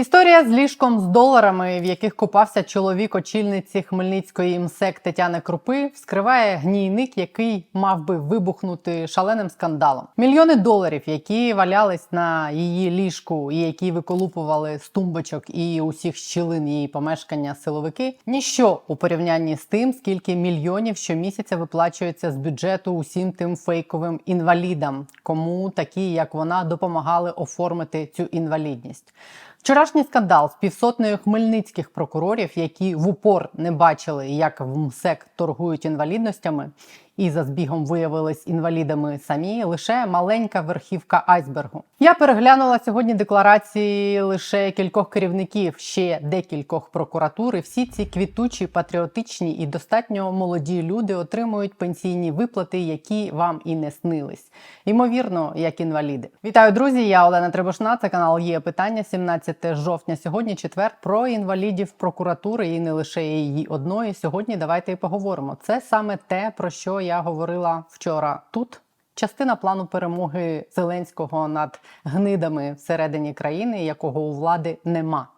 Історія з ліжком з доларами, в яких купався чоловік очільниці Хмельницької МСЕК Тетяни Крупи, вскриває гнійник, який мав би вибухнути шаленим скандалом. Мільйони доларів, які валялись на її ліжку, і які виколупували з тумбочок і усіх щілин її помешкання силовики, ніщо у порівнянні з тим, скільки мільйонів щомісяця виплачується з бюджету усім тим фейковим інвалідам, кому такі, як вона, допомагали оформити цю інвалідність. Вчорашній скандал з півсотнею хмельницьких прокурорів, які в упор не бачили, як в МСЕК торгують інвалідностями, і за збігом виявились інвалідами самі, лише маленька верхівка айсбергу. Я переглянула сьогодні декларації лише кількох керівників, ще декількох прокуратур. І всі ці квітучі, патріотичні і достатньо молоді люди отримують пенсійні виплати, які вам і не снились. Ймовірно, як інваліди. Вітаю, друзі! Я Олена Требушна. Це канал є питання. 17 жовтня. Сьогодні четвер про інвалідів прокуратури і не лише її одної. Сьогодні давайте і поговоримо. Це саме те, про що я говорила вчора тут. Частина плану перемоги Зеленського над гнидами всередині країни, якого у влади нема.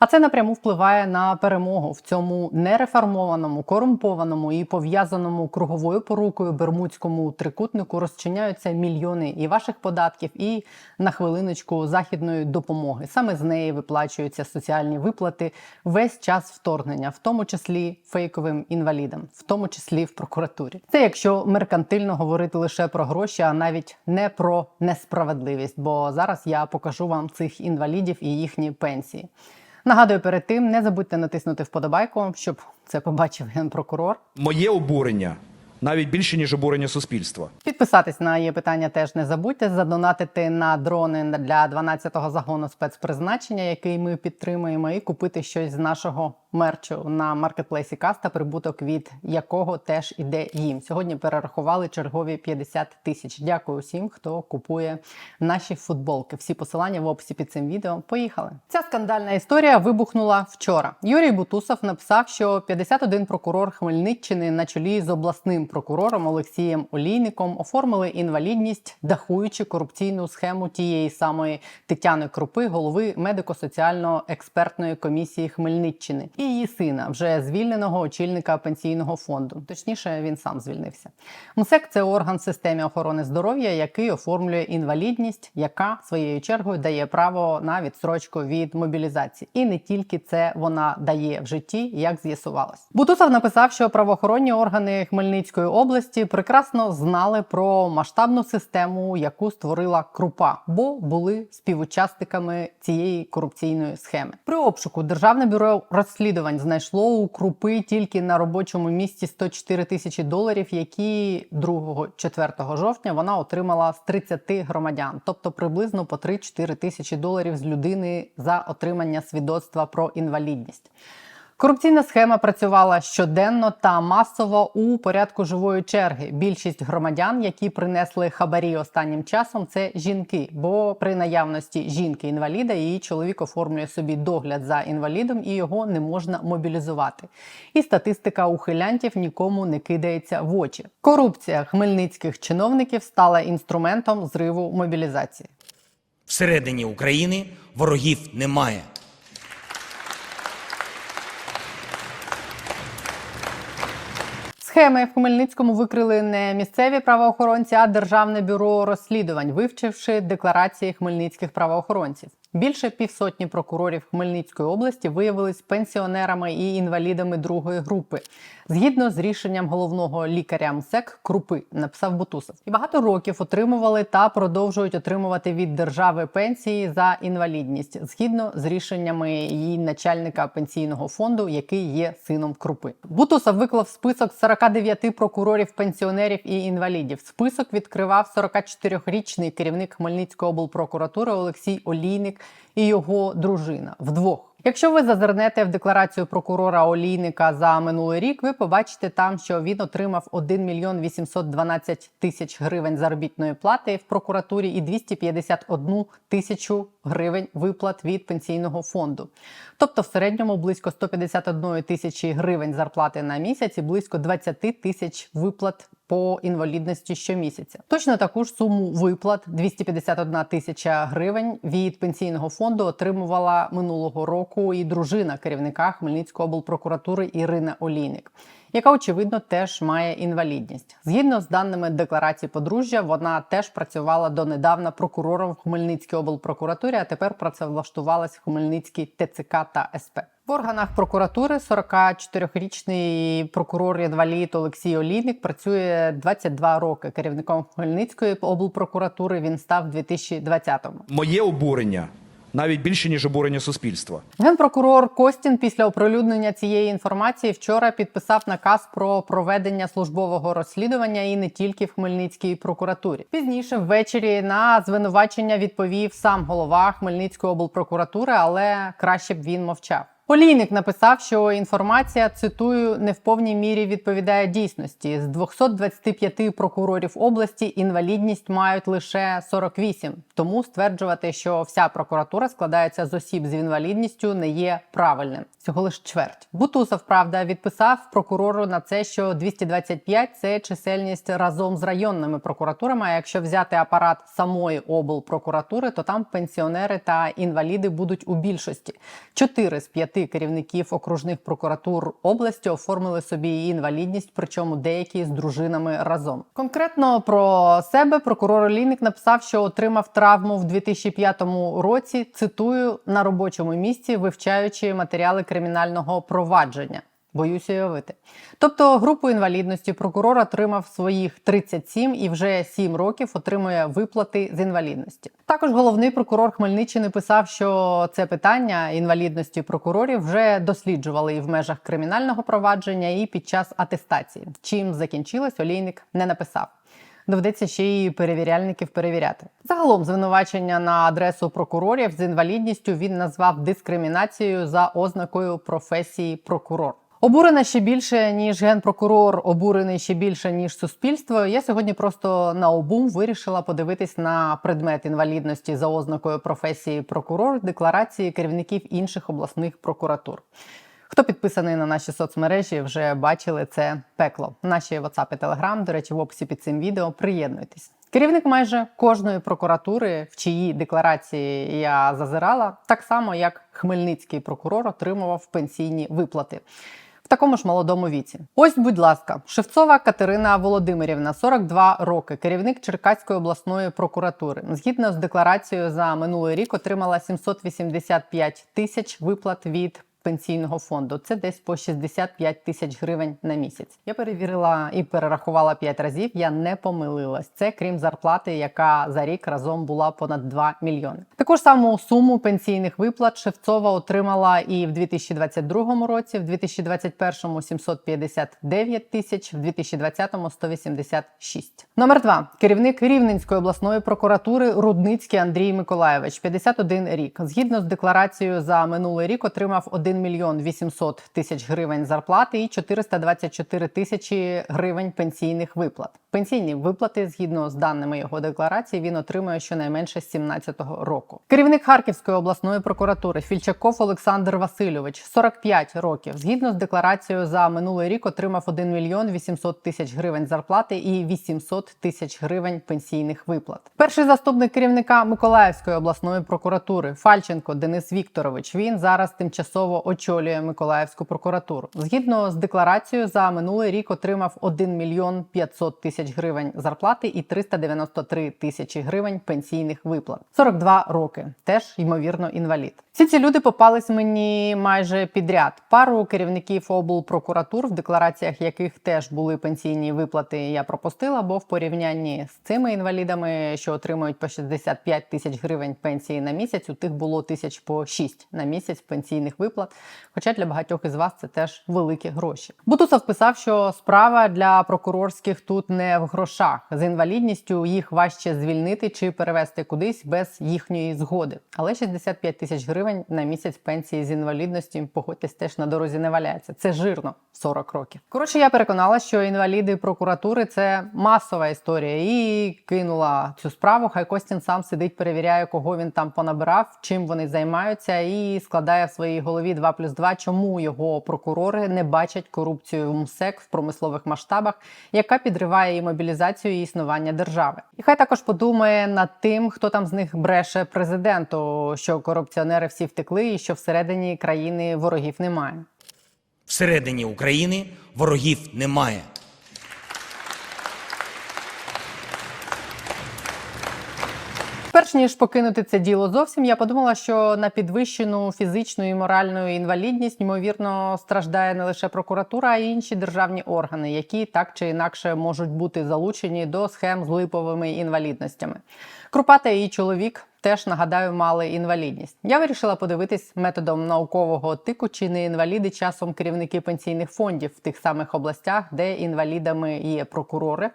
А це напряму впливає на перемогу в цьому нереформованому, корумпованому і пов'язаному круговою порукою бермудському трикутнику розчиняються мільйони і ваших податків, і на хвилиночку західної допомоги. Саме з неї виплачуються соціальні виплати весь час вторгнення, в тому числі фейковим інвалідам, в тому числі в прокуратурі. Це якщо меркантильно говорити лише про гроші, а навіть не про несправедливість. Бо зараз я покажу вам цих інвалідів і їхні пенсії. Нагадую, перед тим не забудьте натиснути вподобайку, щоб це побачив генпрокурор. Моє обурення навіть більше ніж обурення суспільства. Підписатись на її питання теж не забудьте. Задонатити на дрони для 12-го загону спецпризначення, який ми підтримуємо, і купити щось з нашого мерчу на маркетплейсі Каста, прибуток від якого теж іде їм. Сьогодні перерахували чергові 50 тисяч. Дякую усім, хто купує наші футболки. Всі посилання в описі під цим відео. Поїхали. Ця скандальна історія вибухнула вчора. Юрій Бутусов написав, що 51 прокурор Хмельниччини на чолі з обласним прокурором Олексієм Олійником оформили інвалідність, дахуючи корупційну схему тієї самої Тетяни Крупи, голови медико-соціально-експертної комісії Хмельниччини і її сина, вже звільненого очільника пенсійного фонду. Точніше, він сам звільнився. МСЕК це орган в системі охорони здоров'я, який оформлює інвалідність, яка своєю чергою дає право на відстрочку від мобілізації. І не тільки це вона дає в житті, як з'ясувалось. Бутусов написав, що правоохоронні органи Хмельницької області прекрасно знали про масштабну систему, яку створила крупа, бо були співучасниками цієї корупційної схеми. При обшуку державне бюро розслідувань знайшло у крупи тільки на робочому місці 104 тисячі доларів, які 2-4 жовтня вона отримала з 30 громадян, тобто приблизно по 3-4 тисячі доларів з людини за отримання свідоцтва про інвалідність. Корупційна схема працювала щоденно та масово у порядку живої черги. Більшість громадян, які принесли хабарі останнім часом, це жінки. Бо при наявності жінки-інваліда її чоловік оформлює собі догляд за інвалідом і його не можна мобілізувати. І статистика ухилянтів нікому не кидається в очі. Корупція хмельницьких чиновників стала інструментом зриву мобілізації. Всередині України ворогів немає. Схеми в Хмельницькому викрили не місцеві правоохоронці, а державне бюро розслідувань, вивчивши декларації хмельницьких правоохоронців. Більше півсотні прокурорів Хмельницької області виявились пенсіонерами і інвалідами другої групи, згідно з рішенням головного лікаря МСЕК Крупи, написав Бутусов. І багато років отримували та продовжують отримувати від держави пенсії за інвалідність, згідно з рішеннями її начальника пенсійного фонду, який є сином Крупи. Бутусов виклав список 49 прокурорів, пенсіонерів і інвалідів. Список відкривав 44-річний керівник Хмельницької облпрокуратури Олексій Олійник і його дружина вдвох. Якщо ви зазирнете в декларацію прокурора Олійника за минулий рік, ви побачите там, що він отримав 1 мільйон 812 тисяч гривень заробітної плати в прокуратурі і 251 тисячу гривень виплат від пенсійного фонду. Тобто в середньому близько 151 тисячі гривень зарплати на місяць і близько 20 тисяч виплат по інвалідності щомісяця. Точно таку ж суму виплат 251 тисяча гривень від пенсійного фонду отримувала минулого року і дружина керівника Хмельницької облпрокуратури Ірина Олійник. Яка очевидно теж має інвалідність. Згідно з даними декларації подружжя, вона теж працювала донедавна прокурором в Хмельницькій облпрокуратурі, а тепер працевлаштувалась в Хмельницькій ТЦК та СП. В органах прокуратури 44-річний прокурор інвалід Олексій Олійник працює 22 роки. Керівником Хмельницької облпрокуратури він став у 2020-му. Моє обурення навіть більше, ніж обурення суспільства. Генпрокурор Костін після оприлюднення цієї інформації вчора підписав наказ про проведення службового розслідування і не тільки в Хмельницькій прокуратурі. Пізніше ввечері на звинувачення відповів сам голова Хмельницької облпрокуратури, але краще б він мовчав. Олійник написав, що інформація цитую не в повній мірі відповідає дійсності. З 225 прокурорів області інвалідність мають лише 48. Тому стверджувати, що вся прокуратура складається з осіб з інвалідністю, не є правильним. Всього лиш чверть. Бутусов правда відписав прокурору на це, що 225 – це чисельність разом з районними прокуратурами. А якщо взяти апарат самої облпрокуратури, то там пенсіонери та інваліди будуть у більшості. Чотири з п'яти керівників окружних прокуратур області оформили собі інвалідність, причому деякі з дружинами разом. Конкретно про себе прокурор Олійник написав, що отримав травму в 2005 році. Цитую на робочому місці, вивчаючи матеріали кримінального провадження. Боюся уявити. Тобто групу інвалідності прокурор отримав своїх 37 і вже 7 років отримує виплати з інвалідності. Також головний прокурор Хмельниччини писав, що це питання інвалідності прокурорів вже досліджували і в межах кримінального провадження, і під час атестації. Чим закінчилось, олійник не написав. Доведеться ще й перевіряльників перевіряти. Загалом звинувачення на адресу прокурорів з інвалідністю він назвав дискримінацією за ознакою професії прокурор. Обурена ще більше ніж генпрокурор, обурений ще більше ніж суспільство. Я сьогодні просто на обум вирішила подивитись на предмет інвалідності за ознакою професії прокурор декларації керівників інших обласних прокуратур. Хто підписаний на наші соцмережі, вже бачили це пекло. Наші WhatsApp і Telegram, до речі, в описі під цим відео. Приєднуйтесь. Керівник майже кожної прокуратури, в чиї декларації я зазирала, так само як хмельницький прокурор отримував пенсійні виплати. Такому ж молодому віці. Ось, будь ласка, Шевцова Катерина Володимирівна, 42 роки, керівник Черкаської обласної прокуратури. Згідно з декларацією за минулий рік отримала 785 тисяч виплат від пенсійного фонду. Це десь по 65 тисяч гривень на місяць. Я перевірила і перерахувала 5 разів. Я не помилилась. Це крім зарплати, яка за рік разом була понад 2 мільйони. Таку ж саму суму пенсійних виплат Шевцова отримала і в 2022 році, в 2021 759 тисяч, в 2020 186. Номер 2. керівник Рівненської обласної прокуратури Рудницький Андрій Миколаєвич, 51 рік. Згідно з декларацією за минулий рік отримав 1 мільйон 800 тисяч гривень зарплати і 424 тисячі гривень пенсійних виплат. Пенсійні виплати, згідно з даними його декларації, він отримує щонайменше з 17-го року. Керівник Харківської обласної прокуратури Фільчаков Олександр Васильович, 45 років. Згідно з декларацією за минулий рік отримав 1 мільйон 800 тисяч гривень зарплати і 800 тисяч гривень пенсійних виплат. Перший заступник керівника Миколаївської обласної прокуратури Фальченко Денис Вікторович. Він зараз тимчасово очолює Миколаївську прокуратуру. Згідно з декларацією за минулий рік отримав 1 мільйон 500 тисяч гривень зарплати і 393 тисячі гривень пенсійних виплат. 42 роки. Теж ймовірно інвалід. Всі ці люди попались мені майже підряд. Пару керівників облпрокуратур, в деклараціях яких теж були пенсійні виплати, я пропустила, бо в порівнянні з цими інвалідами, що отримують по 65 тисяч гривень пенсії на місяць, у тих було тисяч по 6 на місяць пенсійних виплат. Виплат. Хоча для багатьох із вас це теж великі гроші. Бутусов писав, що справа для прокурорських тут не в грошах. З інвалідністю їх важче звільнити чи перевести кудись без їхньої згоди. Але 65 тисяч гривень на місяць пенсії з інвалідності, погодьтесь, теж на дорозі не валяється. Це жирно 40 років. Коротше, я переконала, що інваліди прокуратури це масова історія, і кинула цю справу. Хай Костін сам сидить, перевіряє, кого він там понабирав, чим вони займаються, і складає в своїй голові 2 плюс 2, чому його прокурори не бачать корупцію в МСЕК в промислових масштабах, яка підриває і мобілізацію і існування держави. І хай також подумає над тим, хто там з них бреше президенту, що корупціонери всі втекли, і що всередині країни ворогів немає. Всередині України ворогів немає. Перш ніж покинути це діло зовсім, я подумала, що на підвищену фізичну і моральну інвалідність ймовірно страждає не лише прокуратура, а й інші державні органи, які так чи інакше можуть бути залучені до схем з липовими інвалідностями. Крупата її чоловік теж нагадаю мали інвалідність. Я вирішила подивитись методом наукового тику, чи не інваліди часом керівники пенсійних фондів в тих самих областях, де інвалідами є прокурори.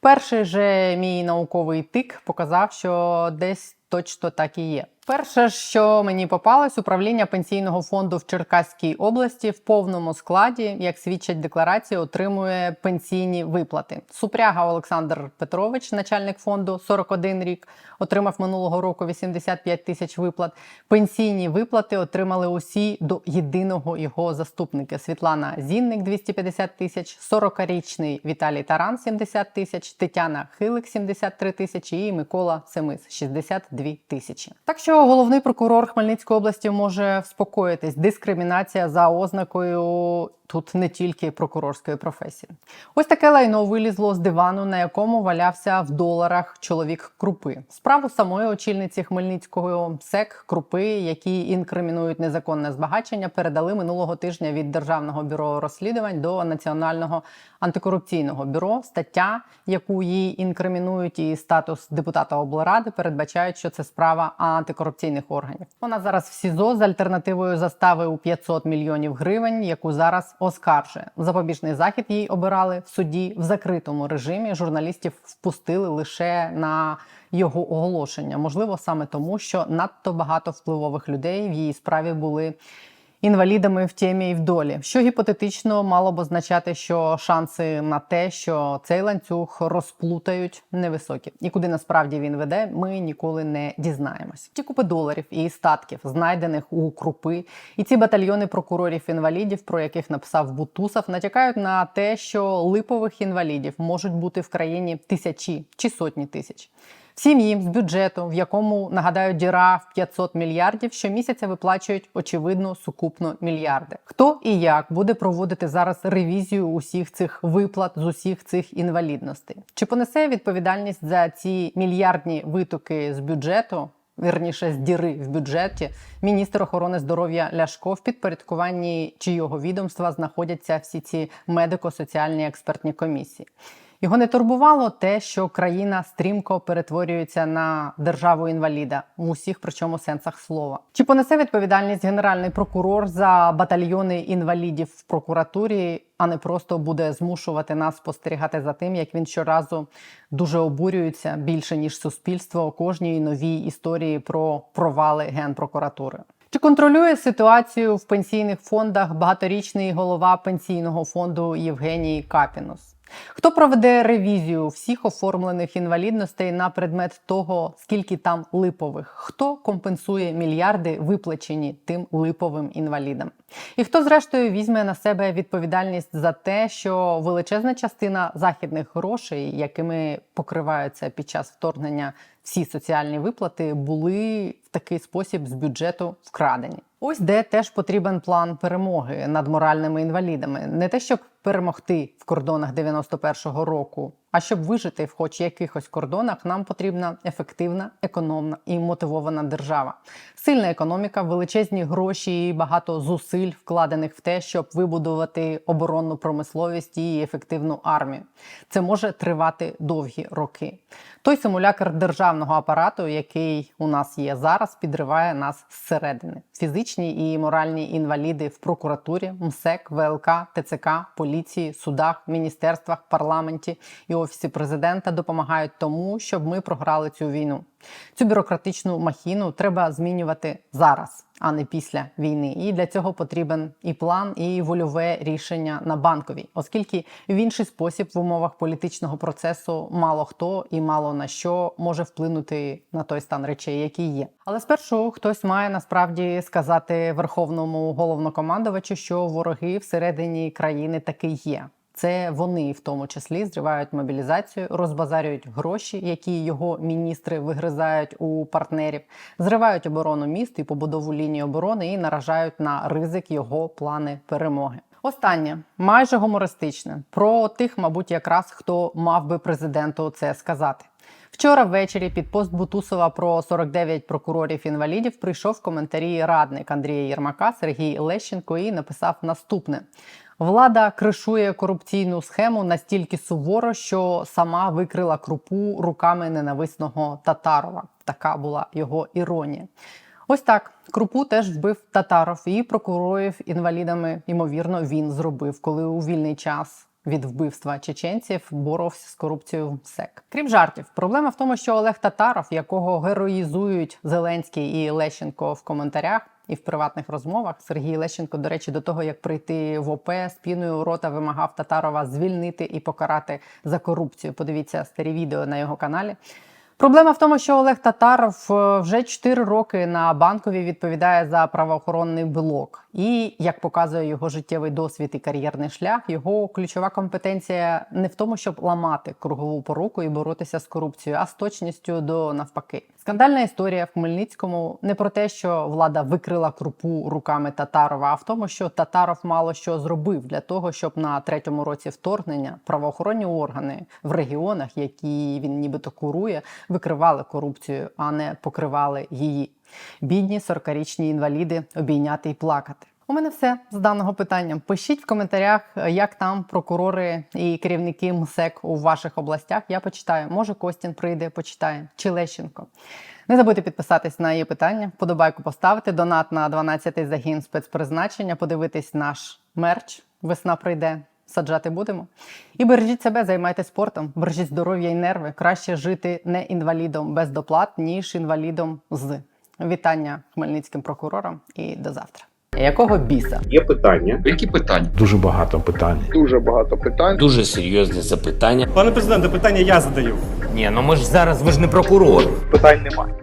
Перший же мій науковий тик показав, що десь точно так і є. Перше, що мені попалось, управління пенсійного фонду в Черкаській області в повному складі, як свідчать декларації, отримує пенсійні виплати. Супряга Олександр Петрович, начальник фонду, 41 рік, отримав минулого року 85 тисяч виплат. Пенсійні виплати отримали усі до єдиного його заступника Світлана Зінник 250 тисяч, 40-річний Віталій Таран 70 тисяч, Тетяна Хилик 73 тисячі і Микола Семис 62 тисячі. Так що головний прокурор Хмельницької області може вспокоїтись. Дискримінація за ознакою тут не тільки прокурорської професії. Ось таке лайно вилізло з дивану, на якому валявся в доларах чоловік крупи. Справу самої очільниці Хмельницького СЕК крупи, які інкримінують незаконне збагачення, передали минулого тижня від Державного бюро розслідувань до Національного антикорупційного бюро. Стаття, яку їй інкримінують, і статус депутата облради передбачають, що це справа антикорупційних органів. Вона зараз в СІЗО з альтернативою застави у 500 мільйонів гривень, яку зараз оскаржує. Запобіжний захід їй обирали в суді в закритому режимі. Журналістів впустили лише на його оголошення. Можливо, саме тому, що надто багато впливових людей в її справі були. Інвалідами в темі і в долі, що гіпотетично мало б означати, що шанси на те, що цей ланцюг розплутають, невисокі, і куди насправді він веде, ми ніколи не дізнаємось. Ті купи доларів і статків, знайдених у крупи, і ці батальйони прокурорів-інвалідів, про яких написав Бутусов, натякають на те, що липових інвалідів можуть бути в країні тисячі чи сотні тисяч. Всім їм з бюджету, в якому нагадаю, діра в 500 мільярдів, щомісяця виплачують очевидно сукупно мільярди. Хто і як буде проводити зараз ревізію усіх цих виплат з усіх цих інвалідностей? Чи понесе відповідальність за ці мільярдні витоки з бюджету? Вірніше з діри в бюджеті міністр охорони здоров'я Ляшко в підпорядкуванні чийого відомства знаходяться всі ці медико-соціальні експертні комісії. Його не турбувало те, що країна стрімко перетворюється на державу інваліда в усіх, причому сенсах слова. Чи понесе відповідальність генеральний прокурор за батальйони інвалідів в прокуратурі, а не просто буде змушувати нас спостерігати за тим, як він щоразу дуже обурюється більше ніж суспільство кожній новій історії про провали генпрокуратури? Чи контролює ситуацію в пенсійних фондах багаторічний голова пенсійного фонду Євгеній Капінус? Хто проведе ревізію всіх оформлених інвалідностей на предмет того, скільки там липових? Хто компенсує мільярди, виплачені тим липовим інвалідам? І хто, зрештою, візьме на себе відповідальність за те, що величезна частина західних грошей, якими покриваються під час вторгнення всі соціальні виплати, були в такий спосіб з бюджету вкрадені? Ось де теж потрібен план перемоги над моральними інвалідами, не те, щоб перемогти в кордонах 91-го року. А щоб вижити в хоч якихось кордонах, нам потрібна ефективна, економна і мотивована держава, сильна економіка, величезні гроші і багато зусиль вкладених в те, щоб вибудувати оборонну промисловість і ефективну армію. Це може тривати довгі роки. Той симулякр державного апарату, який у нас є зараз, підриває нас зсередини фізичні і моральні інваліди в прокуратурі, МСЕК, ВЛК, ТЦК, поліції, судах, міністерствах, парламенті і офісі президента допомагають тому, щоб ми програли цю війну. Цю бюрократичну махіну треба змінювати зараз, а не після війни. І для цього потрібен і план, і вольове рішення на банковій, оскільки в інший спосіб в умовах політичного процесу мало хто і мало на що може вплинути на той стан речей, який є. Але спершу хтось має насправді сказати верховному головнокомандувачу, що вороги всередині країни таки є. Це вони в тому числі зривають мобілізацію, розбазарюють гроші, які його міністри вигризають у партнерів, зривають оборону міст і побудову лінії оборони і наражають на ризик його плани перемоги. Останнє майже гумористичне про тих, мабуть, якраз хто мав би президенту це сказати. Вчора ввечері під пост Бутусова про 49 прокурорів інвалідів прийшов в коментарі радник Андрія Єрмака Сергій Лещенко і написав наступне: влада кришує корупційну схему настільки суворо, що сама викрила крупу руками ненависного Татарова. Така була його іронія. Ось так крупу теж вбив Татаров і прокурорів інвалідами. Ймовірно, він зробив, коли у вільний час від вбивства чеченців боровся з корупцією в МСЕК. Крім жартів, проблема в тому, що Олег Татаров, якого героїзують Зеленський і Лещенко в коментарях. І в приватних розмовах Сергій Лещенко, до речі, до того як прийти в ОП з піною рота вимагав Татарова звільнити і покарати за корупцію. Подивіться старі відео на його каналі. Проблема в тому, що Олег Татаров е, вже 4 роки на банковій відповідає за правоохоронний блок. І як показує його життєвий досвід і кар'єрний шлях, його ключова компетенція не в тому, щоб ламати кругову поруку і боротися з корупцією, а з точністю до навпаки. Скандальна історія в Хмельницькому не про те, що влада викрила крупу руками Татарова, а в тому, що Татаров мало що зробив для того, щоб на третьому році вторгнення правоохоронні органи в регіонах, які він нібито курує, викривали корупцію, а не покривали її. Бідні 40-річні інваліди обійняти і плакати. У мене все з даного питання. Пишіть в коментарях, як там прокурори і керівники МСЕК у ваших областях. Я почитаю. Може, Костін прийде, почитає, чи Лещенко. Не забудьте підписатись на її питання, вподобайку поставити, донат на 12-й загін спецпризначення, подивитись наш мерч. Весна прийде. Саджати будемо. І бережіть себе, займайтесь спортом, бережіть здоров'я і нерви. Краще жити не інвалідом без доплат, ніж інвалідом з. Вітання хмельницьким прокурорам і до завтра. Якого біса? Є питання. Які питання? Дуже багато питань. Дуже багато питань. Дуже серйозне запитання. Пане президенте, питання я задаю. Ні, ну ми ж зараз ви ж не прокурор. Питань немає.